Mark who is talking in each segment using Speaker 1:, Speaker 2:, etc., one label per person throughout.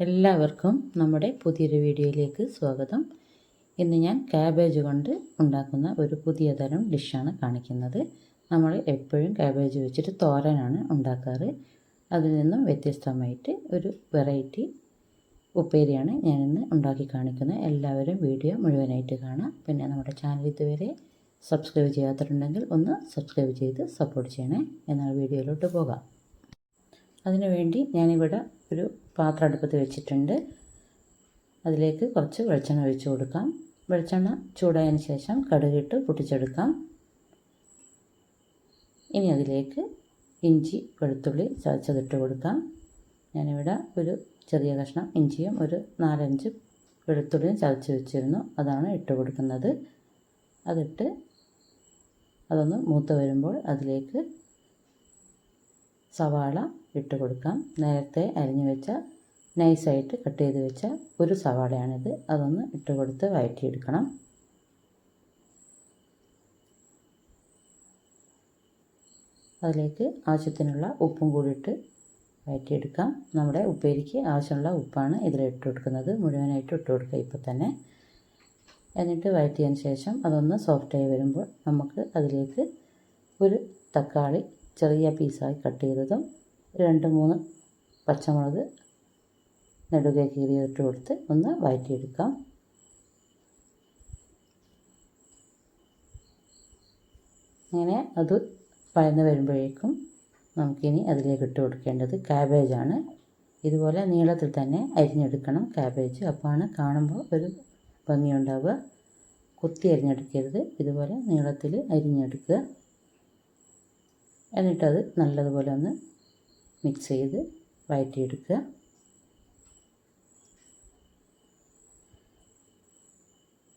Speaker 1: എല്ലാവർക്കും നമ്മുടെ പുതിയൊരു വീഡിയോയിലേക്ക് സ്വാഗതം. ഇന്ന് ഞാൻ ക്യാബേജ് കൊണ്ട് ഉണ്ടാക്കുന്ന ഒരു പുതിയ തരം ഡിഷാണ് കാണിക്കുന്നത്. നമ്മൾ എപ്പോഴും ക്യാബേജ് വെച്ചിട്ട് തോരനാണ് ഉണ്ടാക്കാറ്. അതിൽ നിന്നും വ്യത്യസ്തമായിട്ട് ഒരു വെറൈറ്റി ഉപ്പേരിയാണ് ഞാനിന്ന് ഉണ്ടാക്കി കാണിക്കുന്നത്. എല്ലാവരും വീഡിയോ മുഴുവനായിട്ട് കാണാം. പിന്നെ നമ്മുടെ ചാനൽ ഇതുവരെ സബ്സ്ക്രൈബ് ചെയ്യാത്തിട്ടുണ്ടെങ്കിൽ ഒന്ന് സബ്സ്ക്രൈബ് ചെയ്ത് സപ്പോർട്ട് ചെയ്യണേ. എന്നാൽ വീഡിയോയിലോട്ട് പോകാം. അതിനുവേണ്ടി ഞാനിവിടെ ഒരു പാത്രം അടുപ്പത്ത് വെച്ചിട്ടുണ്ട്. അതിലേക്ക് കുറച്ച് വെളിച്ചെണ്ണ ഒഴിച്ച് കൊടുക്കാം. വെളിച്ചെണ്ണ ചൂടായതിന് ശേഷം കടുകിട്ട് പൊട്ടിച്ചെടുക്കാം. ഇനി അതിലേക്ക് ഇഞ്ചി വെളുത്തുള്ളി ചതച്ചതിട്ട് കൊടുക്കാം. ഞാനിവിടെ ഒരു ചെറിയ കഷ്ണം ഇഞ്ചിയും ഒരു നാലഞ്ച് വെളുത്തുള്ളിയും ചതച്ച് വെച്ചിരുന്നു. അതാണ് ഇട്ട് കൊടുക്കുന്നത്. അതിട്ട് അതൊന്ന് മൂത്ത് വരുമ്പോൾ അതിലേക്ക് സവാള ഇട്ട് കൊടുക്കാം. നേരത്തെ അരിഞ്ഞു വെച്ച നൈസായിട്ട് കട്ട് ചെയ്ത് വെച്ച ഒരു സവാളയാണിത്. അതൊന്ന് ഇട്ട് കൊടുത്ത് വഴറ്റിയെടുക്കണം അതിലേക്ക് ആവശ്യത്തിനുള്ള ഉപ്പും കൂടി ഇട്ട് വഴറ്റിയെടുക്കാം നമ്മുടെ ഉപ്പേരിക്ക് ആവശ്യമുള്ള ഉപ്പാണ് ഇതിൽ ഇട്ട് കൊടുക്കുന്നത്. മുഴുവനായിട്ട് ഇട്ട് കൊടുക്കുക ഇപ്പോൾ തന്നെ. എന്നിട്ട് വഴറ്റിയതിന് ശേഷം അതൊന്ന് സോഫ്റ്റായി വരുമ്പോൾ നമുക്ക് അതിലേക്ക് ഒരു തക്കാളി ചെറിയ പീസായി കട്ട് ചെയ്തതും രണ്ട് മൂന്ന് പച്ചമുളക് നെടുകെ കീറിയിട്ട് കൊടുത്ത് ഒന്ന് വഴറ്റിയെടുക്കാം. അങ്ങനെ അത് പഴന്ന് വരുമ്പോഴേക്കും നമുക്കിനി അതിലേക്ക് ഇട്ട് കൊടുക്കേണ്ടത് ക്യാബേജാണ് ഇതുപോലെ നീളത്തിൽ തന്നെ അരിഞ്ഞെടുക്കണം ക്യാബേജ് അപ്പോഴാണ് കാണുമ്പോൾ ഒരു ഭംഗിയുണ്ടാവുക. കുത്തി അരിഞ്ഞെടുക്കരുത്. ഇതുപോലെ നീളത്തിൽ അരിഞ്ഞെടുക്കുക. എന്നിട്ടത് നല്ലതുപോലെ ഒന്ന് മിക്സ് ചെയ്ത് വഴറ്റിയെടുക്കുക.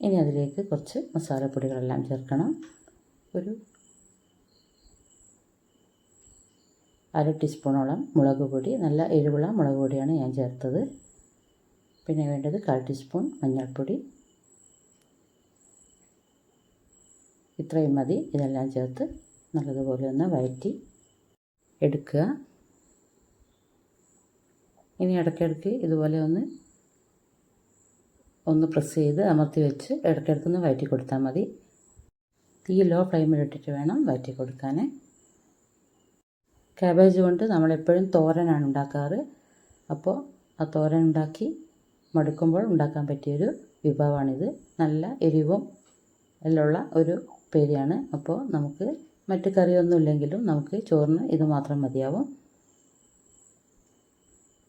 Speaker 1: ഇനി അതിലേക്ക് കുറച്ച് മസാലപ്പൊടികളെല്ലാം ചേർക്കണം. ഒരു അര ടീസ്പൂണോളം മുളക് പൊടി നല്ല എരിവുള്ള മുളക് പൊടിയാണ് ഞാൻ ചേർത്തത്. പിന്നെ വേണ്ടത് കാൽ ടീസ്പൂൺ മഞ്ഞൾപ്പൊടി. ഇത്രയും മതി ഇതെല്ലാം ചേർത്ത് നല്ലതുപോലെ ഒന്ന് വഴറ്റി എടുക്കുക. ഇനി ഇടയ്ക്കിടയ്ക്ക് ഇതുപോലെ ഒന്ന് ഒന്ന് പ്രസ് ചെയ്ത് അമർത്തി വെച്ച് ഇടയ്ക്കിടയ്ക്കൊന്ന് വഴറ്റി കൊടുത്താൽ മതി. തീ ലോ ഫ്ലെയിമിലിട്ടിട്ട് വേണം വഴറ്റി കൊടുക്കാൻ. കാബേജ് കൊണ്ട് നമ്മളെപ്പോഴും തോരനാണ് ഉണ്ടാക്കാറ്. അപ്പോൾ ആ തോരൻ ഉണ്ടാക്കി മടുക്കുമ്പോൾ ഉണ്ടാക്കാൻ പറ്റിയൊരു വിഭവമാണിത്. നല്ല എരിവും എല്ലുള്ള ഒരു ഉപ്പേരിയാണ്. അപ്പോൾ നമുക്ക് മറ്റ് കറിയൊന്നും ഇല്ലെങ്കിലും നമുക്ക് ചോറിന് ഇത് മാത്രം മതിയാവും.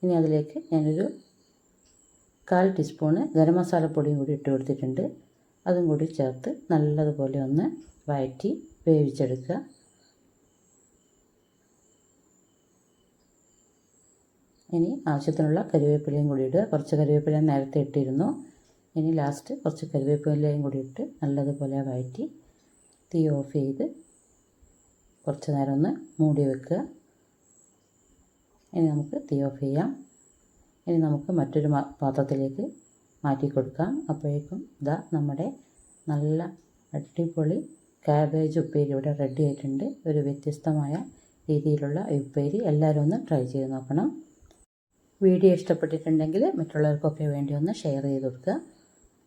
Speaker 1: ഇനി അതിലേക്ക് ഞാനൊരു കാൽ ടീസ്പൂണ് ഗരം മസാലപ്പൊടിയും കൂടി ഇട്ട് കൊടുത്തിട്ടുണ്ട്. അതും കൂടി ചേർത്ത് നല്ലതുപോലെ ഒന്ന് വഴറ്റി വേവിച്ചെടുക്കുക. ഇനി ആവശ്യത്തിനുള്ള കരിവേപ്പിലയും കൂടി ഇടുക. കുറച്ച് കരിവേപ്പില നേരത്തെ ഇട്ടിരുന്നു. ഇനി ലാസ്റ്റ് കുറച്ച് കരിവേപ്പിലയും കൂടി ഇട്ട് നല്ലതുപോലെ വഴറ്റി തീ ഓഫ് ചെയ്ത് കുറച്ച് നേരം ഒന്ന് മൂടി വെക്കുക. ഇനി നമുക്ക് തീ ഓഫ് ചെയ്യാം. ഇനി നമുക്ക് മറ്റൊരു പാത്രത്തിലേക്ക് മാറ്റി കൊടുക്കാം. അപ്പോഴേക്കും ഇതാ നമ്മുടെ നല്ല അടിപൊളി കാബേജ് ഉപ്പേരി ഇവിടെ റെഡി ആയിട്ടുണ്ട്. ഒരു വ്യത്യസ്തമായ രീതിയിലുള്ള ഉപ്പേരി എല്ലാവരും ഒന്ന് ട്രൈ ചെയ്ത് നോക്കണം. വീഡിയോ ഇഷ്ടപ്പെട്ടിട്ടുണ്ടെങ്കിൽ മറ്റുള്ളവർക്കൊക്കെ വേണ്ടി ഒന്ന് ഷെയർ ചെയ്ത് കൊടുക്കുക.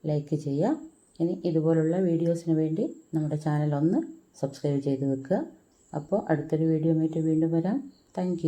Speaker 1: ലൈക്ക് ചെയ്യുക. ഇനി ഇതുപോലുള്ള വീഡിയോസിന് വേണ്ടി നമ്മുടെ ചാനൽ ഒന്ന് സബ്സ്ക്രൈബ് ചെയ്ത് വെക്കുക. അപ്പോൾ അടുത്തൊരു വീഡിയോ ആയിട്ട് വീണ്ടും വരാം. താങ്ക്